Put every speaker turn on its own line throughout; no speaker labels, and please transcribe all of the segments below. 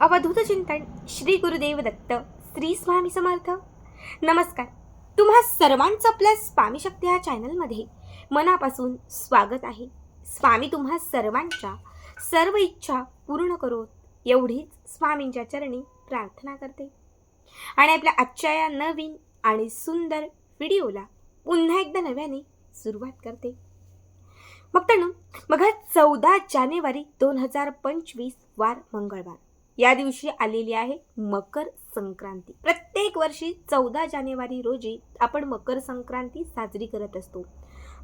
अवधूत चिंतन श्री गुरुदेव दत्त श्री स्वामी समर्थ. नमस्कार. तुम्हा सर्वांचं आपल्या स्वामी शक्ती ह्या चॅनलमध्ये मनापासून स्वागत आहे. स्वामी तुम्हा सर्वांच्या सर्व इच्छा पूर्ण करो एवढीच स्वामींच्या चरणी प्रार्थना करते. आणि आपल्या आजच्या या नवीन आणि सुंदर व्हिडिओला पुन्हा एकदा नव्याने सुरुवात करते. मग तर बघा चौदा जानेवारी दोन हजार पंचवीस वार मंगळवार. या दिवशी आलेली आहे मकर संक्रांती. प्रत्येक वर्षी चौदा जानेवारी रोजी आपण मकर संक्रांती साजरी करत असतो.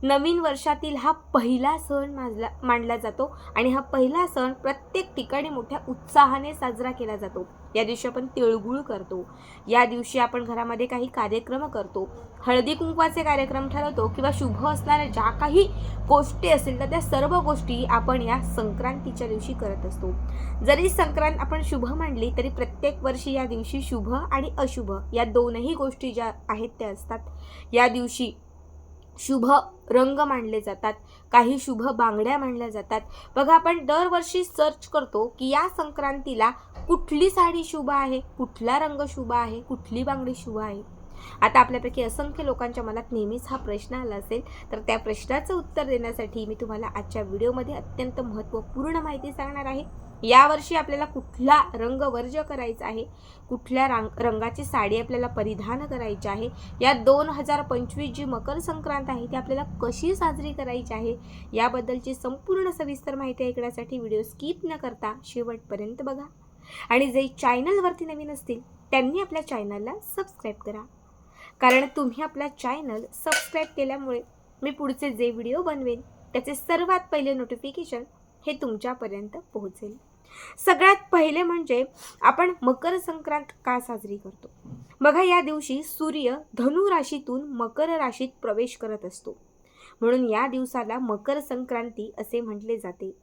नवीन वर्षातील हा पहिला सण मानला मानला जातो आणि हा पहिला सण प्रत्येक ठिकाणी मोठ्या उत्साहाने साजरा केला जातो. या दिवशी आपण तिळगुळ करतो. या दिवशी आपण घरामध्ये काही कार्यक्रम करतो. हळदी कुंकवाचे कार्यक्रम ठरवतो किंवा शुभ असणाऱ्या ज्या काही गोष्टी असतील तर त्या सर्व गोष्टी आपण या संक्रांतीच्या दिवशी करत असतो. जरी संक्रांत आपण शुभ मांडली तरी प्रत्येक वर्षी या दिवशी शुभ आणि अशुभ या दोनही गोष्टी ज्या आहेत त्या असतात. या दिवशी शुभ रंग मांडले जातात काही शुभ बांगड्या मांडल्या जातात. बघा आपण दरवर्षी सर्च करतो की या संक्रांतीला कुठली साडी शुभ आहे कुठला रंग शुभ आहे कुठली बांगडी शुभ आहे? आता आपल्यापैकी असंख्य लोकांच्या मनात नेहमीच हा प्रश्न आला असेल. तर त्या प्रश्नाचं उत्तर देण्यासाठी मी तुम्हाला आजच्या व्हिडिओमध्ये अत्यंत महत्त्वपूर्ण माहिती सांगणार आहे. यावर्षी आपल्याला कुठला रंग वर्ज करायचा आहे? कुठल्या रांग रंगाची साडी आपल्याला परिधान करायची आहे? या दोन हजार पंचवीस जी मकर संक्रांत आहे ती आपल्याला कशी साजरी करायची आहे? याबद्दलची संपूर्ण सविस्तर माहिती ऐकण्यासाठी व्हिडिओ स्किप न करता शेवटपर्यंत बघा. आणि जे चॅनलवरती नवीन असतील त्यांनी आपल्या चॅनलला सबस्क्राईब करा. कारण तुम्ही आपला चॅनल सबस्क्राईब केल्यामुळे मी पुढचे जे व्हिडिओ बनवेन त्याचे सर्वात पहिले नोटिफिकेशन हे तुमच्यापर्यंत पोहोचेल. सगळ्यात पहिले म्हणजे आपण मकर संक्रांत का साजरी करतो? बघा या दिवशी सूर्य धनु राशीतून मकर राशीत प्रवेश करत असतो. म्हणून या दिवसाला मकर संक्रांती असे म्हटले जाते.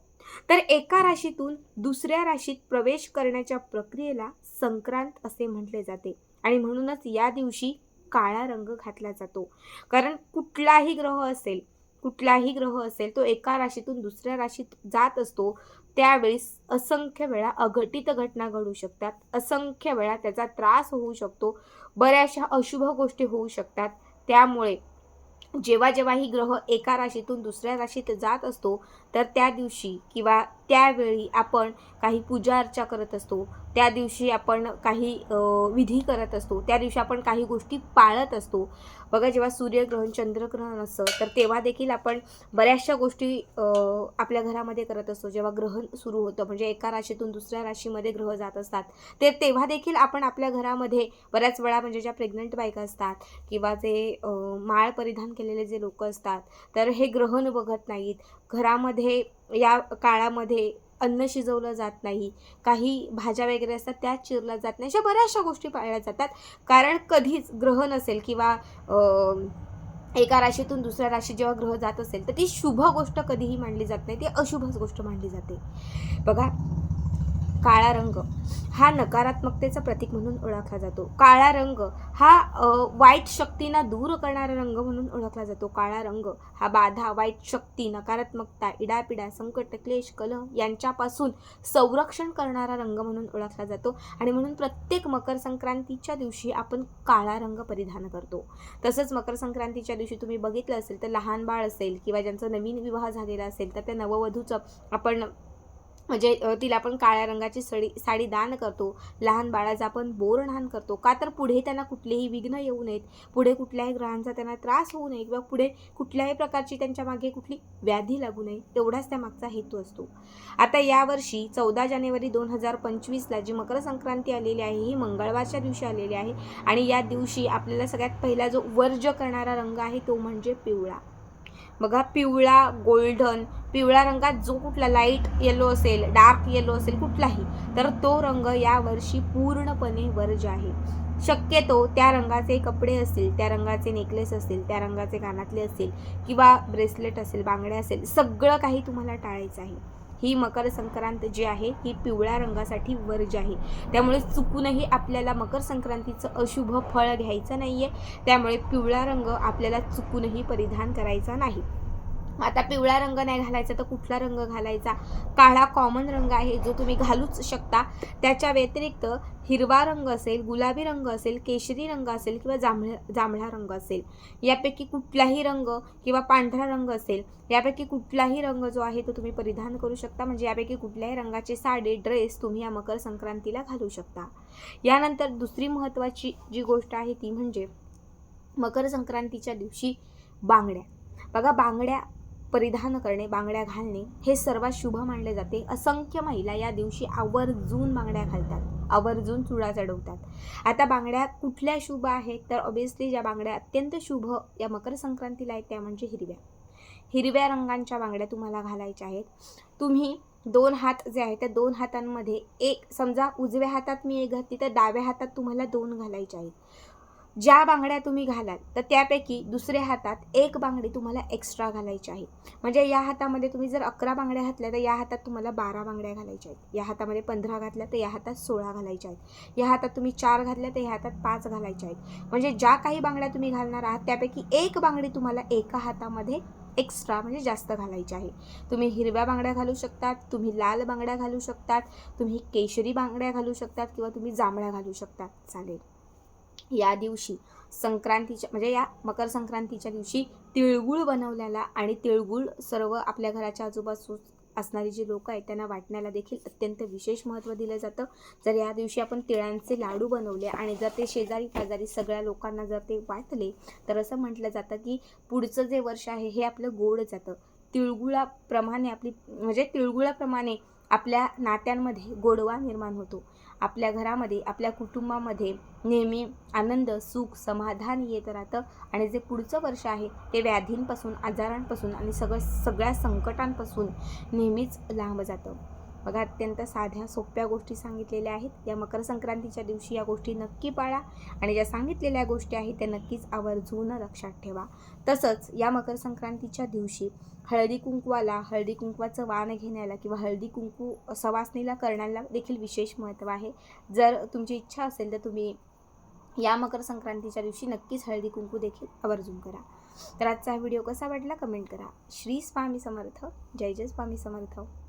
तर एका राशीतून दुसऱ्या राशीत प्रवेश करण्याच्या प्रक्रियेला संक्रांत असे म्हटले जाते. आणि म्हणूनच या दिवशी काळा रंग घातला जातो. कारण कुठलाही ग्रह असेल कुठलाही ग्रह असेल तो एका राशीतून दुसऱ्या राशीत जात असतो त्यावेळेस असंख्य वेळा अघटित घटना घडू शकतात. असंख्य वेळा त्याचा त्रास होऊ शकतो. बऱ्याचशा अशुभ गोष्टी होऊ शकतात. त्यामुळे जेव्हा जेव्हा ही ग्रह एका राशीतून दुसऱ्या राशीत जात असतो तर त्या दिवशी किंवा त्यावेळी आपण काही पूजा अर्चा करत असतो. त्या दिवशी आपण काही विधी करत असतो. त्या दिवशी आपण काही गोष्टी पाळत असतो. बघा जेव्हा सूर्यग्रहण चंद्रग्रहण असतं तर तेव्हा देखील आपण बऱ्याचशा गोष्टी आपल्या घरामध्ये करत असतो. जेव्हा ग्रहण सुरू होतं म्हणजे एका राशीतून दुसऱ्या राशीमध्ये ग्रह जात असतात ते तेव्हा देखील आपण आपल्या घरामध्ये बऱ्याच वेळा म्हणजे ज्या प्रेग्नंट बायका असतात किंवा जे माळ परिधान केलेले जे लोक असतात तर हे ग्रहण बघत नाहीत. घरामध्ये या काळामध्ये अन्न शिजवलं जात नाही काही भाज्या वगैरे असतात त्या चिरल्या जात नाही अशा बऱ्याचशा गोष्टी पाळल्या जातात. कारण कधीच ग्रह नसेल किंवा एका राशीतून दुसऱ्या राशीत जेव्हा ग्रह जात असेल तर ती शुभ गोष्ट कधीही मांडली जात नाही ती अशुभच गोष्ट मांडली जाते. बघा काळा रंग. हा नकारात्मकतेचा प्रतीक म्हणून ओळखला जातो. काळा रंग हा वाईट शक्तींना दूर करणारा रंग म्हणून ओळखला जातो. काळा रंग हा बाधा वाईट शक्ती नकारात्मकता इडापिडा संकट क्लेश कलह यांच्यापासून संरक्षण करणारा रंग म्हणून ओळखला जातो. आणि म्हणून प्रत्येक मकर संक्रांतीच्या दिवशी आपण काळा रंग परिधान करतो. तसंच मकर संक्रांतीच्या दिवशी तुम्ही बघितलं असेल तर लहान बाळ असेल किंवा ज्यांचा नवीन विवाह झालेला असेल तर त्या नववधूचं आपण म्हणजे तिला आपण काळ्या रंगाची सडी साडी दान करतो. लहान बाळाचा आपण बोरणान करतो. का तर पुढे त्यांना कुठलेही विघ्न येऊ नयेत. पुढे कुठल्याही ग्रहांचा त्यांना त्रास होऊ नये किंवा पुढे कुठल्याही प्रकारची त्यांच्या मागे कुठली व्याधी लागू नये एवढाच त्या मागचा हेतू असतो. आता यावर्षी चौदा जानेवारी दोन हजार पंचवीसला जी मकर संक्रांती आलेली आहे ही मंगळवारच्या दिवशी आलेली आहे. आणि या दिवशी आपल्याला सगळ्यात पहिला जो वर्ज करणारा रंग आहे तो म्हणजे पिवळा. बघा पिवळा गोल्डन पिवळ्या रंगात जो कुठला लाइट येलो असेल डार्क येलो असेल कुठलाही तर तो रंग यावर्षी पूर्णपणे वर्ज आहे. शक्यतो त्या रंगाचे कपडे असतील त्या रंगाचे नेकलेस असतील त्या रंगाचे कानातले असतील किंवा ब्रेसलेट असेल बांगड्या असेल सगळं काही तुम्हाला टाळायचं आहे. ही मकर संक्रांत जी आहे ही पिवळ्या रंगासाठी वर्ज आहे. त्यामुळे चुकूनही आपल्याला मकर संक्रांतीचं अशुभ फळ घ्यायचं नाही आहे त्यामुळे पिवळा रंग आपल्याला चुकूनही परिधान करायचा नाही. आता पिवळा रंग नाही घालायचा तर कुठला रंग घालायचा? काळा कॉमन रंग आहे जो तुम्ही घालूच शकता. त्याच्या व्यतिरिक्त हिरवा रंग असेल गुलाबी रंग असेल केशरी रंग असेल किंवा जांभळा जांभळा रंग असेल. यापैकी कुठलाही रंग किंवा पांढरा रंग असेल यापैकी कुठलाही रंग जो आहे तो तुम्ही परिधान करू शकता. म्हणजे यापैकी कुठल्याही रंगाचे साडी ड्रेस तुम्ही या मकर संक्रांतीला घालू शकता. यानंतर दुसरी महत्त्वाची जी गोष्ट आहे ती म्हणजे मकर संक्रांतीच्या दिवशी बांगड्या. बघा बांगड्या परिधान करणे बांगड्या घालणे हे सर्वात शुभ मानले जाते. असंख्य महिला या दिवशी आवर्जून बांगड्या घालतात. आवर्जून चुडा चढवतात. आता बांगड्या कुठल्या शुभ आहेत? तर ऑबियसली ज्या बांगड्या अत्यंत शुभ या मकर संक्रांतीला आहेत त्या म्हणजे हिरव्या. हिरव्या रंगांच्या बांगड्या तुम्हाला घालायच्या आहेत. तुम्ही दोन हात जे आहेत त्या दोन हातांमध्ये एक समजा उजव्या हातात मी एक घातली तर डाव्या हातात तुम्हाला दोन घालायचे आहेत. ज्या बांगड्या तुम्ही घालाल तर त्यापैकी दुसऱ्या हातात एक बांगडी तुम्हाला एक्स्ट्रा घालायची आहे. म्हणजे या हातामध्ये तुम्ही जर अकरा बांगड्या घातल्या तर या हातात तुम्हाला बारा बांगड्या घालायच्या आहेत. या हातामध्ये पंधरा घातल्या तर या हातात सोळा घालायच्या आहेत. या हातात तुम्ही चार घातल्या तर या हातात पाच घालायच्या आहेत. म्हणजे ज्या काही बांगड्या तुम्ही घालणार आहात त्यापैकी एक बांगडी तुम्हाला एका हातामध्ये एक्स्ट्रा म्हणजे जास्त घालायची आहे. तुम्ही हिरव्या बांगड्या घालू शकतात तुम्ही लाल बांगड्या घालू शकतात तुम्ही केशरी बांगड्या घालू शकतात किंवा तुम्ही जांभळ्या घालू शकतात. चालेल. या दिवशी संक्रांतीच्या म्हणजे या मकर संक्रांतीच्या दिवशी तिळगुळ बनवल्याला आणि तिळगुळ सर्व आपल्या घराच्या आजूबाजू असणारी जी लोक आहेत त्यांना वाटण्याला देखील अत्यंत विशेष महत्त्व दिलं जातं. जर या दिवशी आपण तिळांचे लाडू बनवले आणि जर ते शेजारी पाजारी सगळ्या लोकांना जर ते वाटले तर असं म्हटलं जातं की पुढचं जे वर्ष आहे हे आपलं गोड जातं. तिळगुळाप्रमाणे आपली म्हणजे तिळगुळाप्रमाणे आपल्या नात्यांमध्ये गोडवा निर्माण होतो. आपल्या घरामध्ये आपल्या कुटुंबामध्ये नेहमी आनंद सुख समाधान येत राहतं. आणि जे पुढचं वर्ष आहे ते व्याधींपासून आजारांपासून आणि सगळं सगळ्या संकटांपासून नेहमीच लांब जातं. बघा अत्यंत साध्या सोप्या गोष्टी सांगितलेल्या आहेत. या मकर संक्रांतीच्या दिवशी या गोष्टी नक्की पाळा आणि ज्या सांगितलेल्या गोष्टी आहेत त्या नक्कीच आवर्जून लक्षात ठेवा. तसंच या मकर संक्रांतीच्या दिवशी हळदी कुंकवाला हळदी कुंकवाचं वाण घेण्याला किंवा हळदी कुंकू सवासणीला करण्याला देखील विशेष महत्त्व आहे. जर तुमची इच्छा असेल तर तुम्ही या मकर संक्रांतीच्या दिवशी नक्कीच हळदी कुंकू देखील आवर्जून करा. तर आजचा हा व्हिडिओ कसा वाटला? कमेंट करा. श्री स्वामी समर्थ. जय जय स्वामी समर्थ.